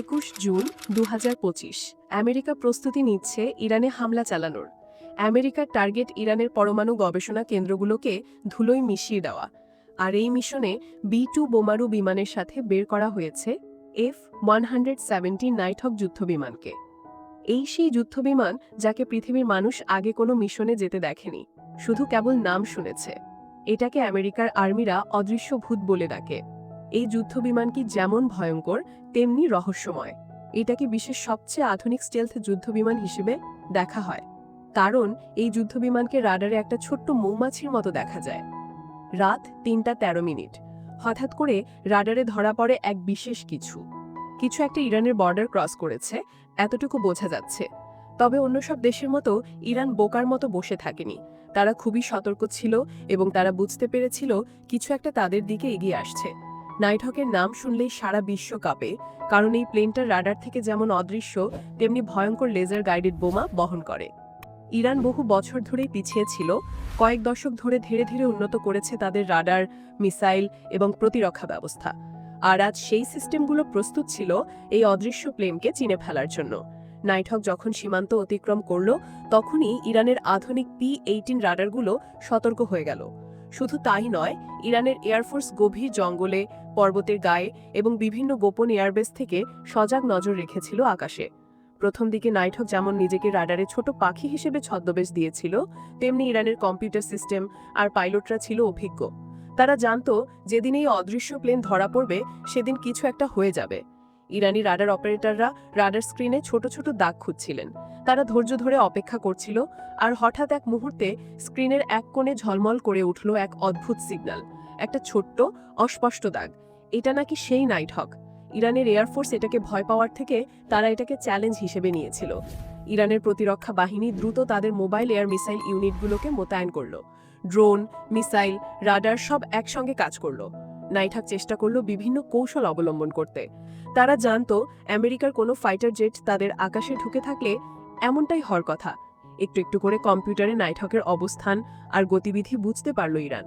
একুশ জুন দু হাজার পঁচিশ। আমেরিকা প্রস্তুতি নিচ্ছে ইরানে হামলা চালানোর। আমেরিকার টার্গেট ইরানের পরমাণু গবেষণা কেন্দ্রগুলোকে ধুলোয় মিশিয়ে দেওয়া। আর এই মিশনে বি টু বোমারু বিমানের সাথে বের করা হয়েছে F one hundred seventy Nighthawk যুদ্ধবিমানকে। এই সেই যুদ্ধবিমান যাকে পৃথিবীর মানুষ আগে কোনো মিশনে যেতে দেখেনি, শুধু কেবল নাম শুনেছে। এটাকে আমেরিকার আর্মিরা অদৃশ্য ভূত বলে ডাকে। এই যুদ্ধবিমানটি যেমন ভয়ঙ্কর, তেমনি রহস্যময়। এটাকে বিশ্বের সবচেয়ে আধুনিক স্টেলথ যুদ্ধবিমান হিসেবে দেখা হয়। কারণ, এই যুদ্ধবিমানকে রাডারে একটা ছোট্ট মৌমাছির মতো দেখা যায়। রাত তিনটা তেরো মিনিট। হঠাৎ করে রাডারে ধরা পড়ে এক বিশেষ কিছু। কিছু একটা ইরানের বর্ডার ক্রস করেছে, এতটুকু বোঝা যাচ্ছে। তবে অন্য সব দেশের মতো ইরান বোকার মতো বসে থাকেনি। তারা খুবই সতর্ক ছিল এবং তারা বুঝতে পেরেছিল কিছু একটা তাদের দিকে এগিয়ে আসছে। নাইটহকের নাম শুনলেই সারা বিশ্ব কাঁপে, কারণ এই প্লেনটার রাডার থেকে যেমন অদৃশ্য, তেমনি ভয়ঙ্কর লেজার গাইডেড বোমা বহন করে। ইরান বহু বছর ধরেই পিছিয়ে ছিল, কয়েক দশক ধরে ধীরে ধীরে উন্নত করেছে তাদের রাডার, মিসাইল এবং প্রতিরক্ষা ব্যবস্থা। আর আজ সেই সিস্টেমগুলো প্রস্তুত ছিল এই অদৃশ্য প্লেনকে চিনে ফেলার জন্য। নাইটহক যখন সীমান্ত অতিক্রম করল, তখনই ইরানের আধুনিক পি এইটিন রাডারগুলো সতর্ক হয়ে গেল। শুধু তাই নয়, ইরানের এয়ারফোর্স গভীর জঙ্গলে পর্বতের গায়ে এবং বিভিন্ন গোপন এয়ারবেস থেকে সজাগ নজর রেখেছিল আকাশে। প্রথম দিকে নাইটহক যেমন নিজেকে রাডারে ছোট পাখি হিসেবে ছদ্মবেশ দিয়েছিল, তেমনি ইরানের কম্পিউটার সিস্টেম আর পাইলটরা ছিল অভিজ্ঞ। তারা জানতো, যেদিন এই অদৃশ্য প্লেন ধরা পড়বে, সেদিন কিছু একটা হয়ে যাবে। ইরানি রাডার অপারেটররা রাডার স্ক্রিনে ছোট ছোট দাগ খুঁজছিলেন। তারা ধৈর্য ধরে অপেক্ষা করছিল আর হঠাৎ এক মুহূর্তে স্ক্রিনের এক কোণে ঝলমল করে উঠল এক অদ্ভুত সিগন্যাল, একটা ছোট্ট, অস্পষ্ট দাগ। এটা নাকি সেই নাইট হক ইরানের এয়ারফোর্স এটাকে ভয় পাওয়ার থেকে তারা এটাকে চ্যালেঞ্জ হিসেবে নিয়েছিল। ইরানের প্রতিরক্ষা বাহিনী দ্রুত তাদের মোবাইল এয়ার মিসাইল ইউনিটগুলোকে মোতায়েন করল। ড্রোন মিসাইল রাডার সব একসঙ্গে কাজ করল। নাইঠাক চেষ্টা করল বিভিন্ন কৌশল অবলম্বন করতে। তারা জানতো আমেরিকার কোনো ফাইটার জেট তাদের আকাশে ঢুকে থাকলে এমনটাই হওয়ার কথা। একটু একটু করে কম্পিউটারে নাইঠকের অবস্থান আর গতিবিধি বুঝতে পারল ইরান।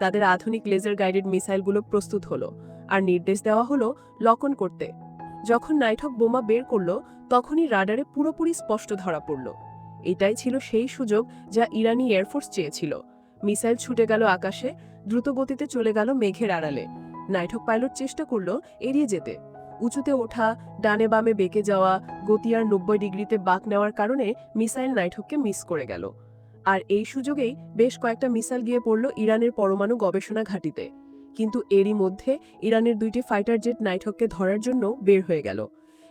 তাদের আধুনিক লেজার গাইডেড মিসাইলগুলো প্রস্তুত হলো। আর নির্দেশ দেওয়া হলো লকন করতে। যখন নাইঠক বোমা বের করল, তখনই রাডারে পুরোপুরি স্পষ্ট ধরা পড়ল। এটাই ছিল সেই সুযোগ যা ইরানি এয়ারফোর্স চেয়েছিল। মিসাইল ছুটে গেল আকাশে দ্রুত গতিতে চলে গেল মেঘের আড়ালে। নাইঠক পাইলট চেষ্টা করল এড়িয়ে যেতে। উঁচুতে ওঠা, ডানে বামে বেঁকে যাওয়া, গতি আর নব্বই ডিগ্রিতে বাঁক নেওয়ার কারণে মিসাইল নাইঠককে মিস করে গেল। আর এই সুযোগেই বেশ কয়েকটা মিসাইল গিয়ে পড়ল ইরানের পরমাণু গবেষণা ঘাঁটিতে। কিন্তু এরই মধ্যে ইরানের দুইটি ফাইটার জেট নাইটহককে ধরার জন্য বের হয়ে গেল।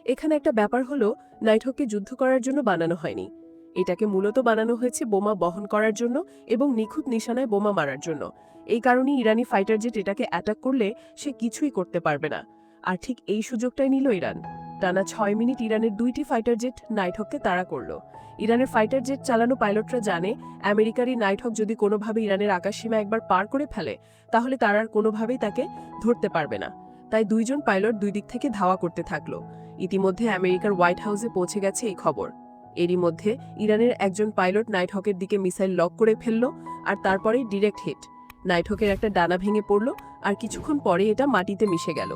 এখানে একটা ব্যাপার হলো নাইটহককে যুদ্ধ করার জন্য বানানো হয়নি। এটাকে মূলত বানানো হয়েছে বোমা বহন করার জন্য এবং নিখুঁত নিশানায় বোমা মারার জন্য। এই কারণে ইরানি ফাইটার জেট এটাকে অ্যাটাক করলে সে কিছুই করতে পারবে না। আর ঠিক এই সুযোগটাই নিল ইরান। টানা ছয় মিনিট ইরানের দুইটি ফাইটার জেট নাইটহককে তাড়া করল। ইরানের ফাইটার জেট চালানো পাইলটরা জানে আমেরিকারই নাইটহক যদি কোনোভাবে ইরানের আকাশসীমা একবার পার করে ফেলে, তাহলে তারা আর কোনোভাবেই তাকে ধরতে পারবে না। তাই দুইজন পাইলট দুই দিক থেকে ধাওয়া করতে থাকল। ইতিমধ্যে আমেরিকার হোয়াইট হাউসে পৌঁছে গেছে এই খবর। এরই মধ্যে ইরানের একজন পাইলট নাইটহকের দিকে মিসাইল লক করে ফেলল, আর তারপরেই ডিরেক্ট হিট। নাইটহকের একটা ডানা ভেঙে পড়ল, আর কিছুক্ষণ পরে এটা মাটিতে মিশে গেল।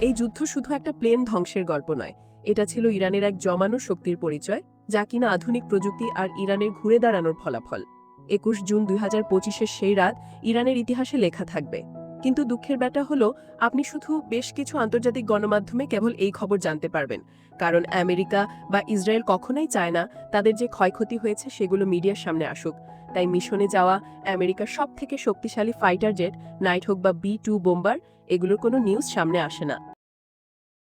এই যুদ্ধ শুধু একটা প্লেন ধ্বংসের গল্প নয়, এটা ছিল ইরানের এক জমানো শক্তির পরিচয়, যা কিনা আধুনিক প্রযুক্তি আর ইরানের ঘুরে দাঁড়ানোর ফলাফল। একুশ জুন দুই হাজার সেই রাত ইরানের ইতিহাসে লেখা থাকবে। কিন্তু দুঃখের ব্যাটা হলো, আপনি শুধু বেশ কিছু আন্তর্জাতিক গণমাধ্যমে কেবল এই খবর জানতে পারবেন। কারণ আমেরিকা বা ইসরায়েল কখনোই চায় না তাদের যে ক্ষয়ক্ষতি হয়েছে সেগুলো মিডিয়ার সামনে আসুক। তাই মিশনে যাওয়া আমেরিকার সব থেকে শক্তিশালী ফাইটার জেট, নাইট হোক বা বি টু বোম্বার, এগুলোর কোনো নিউজ সামনে আসে না।